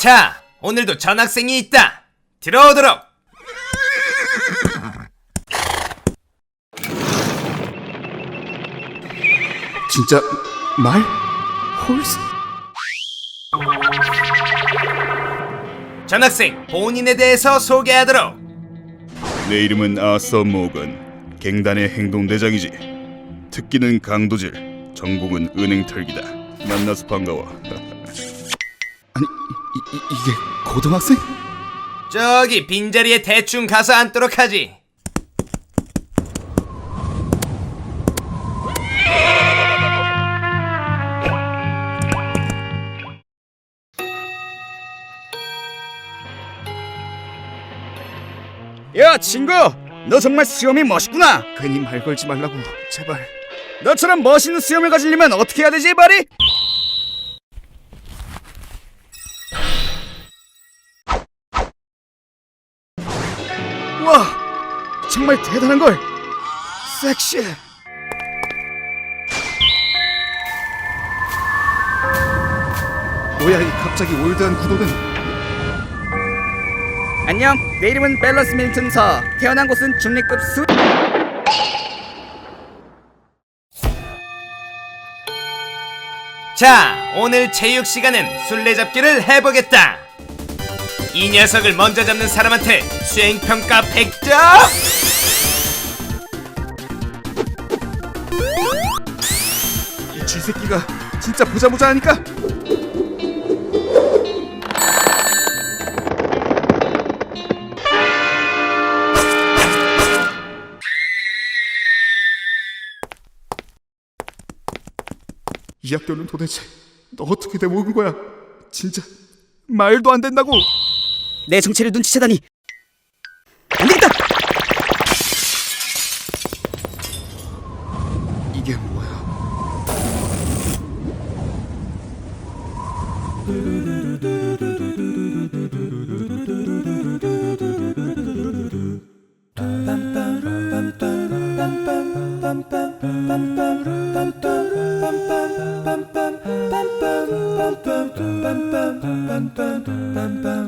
자, 오늘도 전학생이 있다. 들어오도록. 진짜 말? 홀스? 전학생 본인에 대해서 소개하도록. 내 이름은 아서 모건 갱단의 행동대장이지 특기는 강도질 전공은 은행 털기다 만나서 반가워 아니 이, 이, 이게 고등학생? 저기 빈자리에 대충 가서 앉도록 하지. 야 친구 너 정말 수염이 멋있구나 괜히 말 걸지 말라고 제발 너처럼 멋있는 수염을 가지려면 어떻게 해야 되지 말이? 와 정말 대단한 걸. 섹시해. 뭐야 이 갑자기 올드한 구도는 안녕 내 이름은 밸런스 밀튼 서. 태어난 곳은 중립급 수 자, 오늘 체육 시간은 술래잡기를 해보겠다. 이 녀석을 먼저 잡는 사람한테 수행평가 100점! 이 쥐새끼가 진짜 보자보자 하니까. 이 학교는 도대체 너 어떻게 돼 먹은 거야? 진짜 말도 안 된다고 내 정체를 눈치채다니 안 되겠다! 이게 뭐야? bum bum bum bum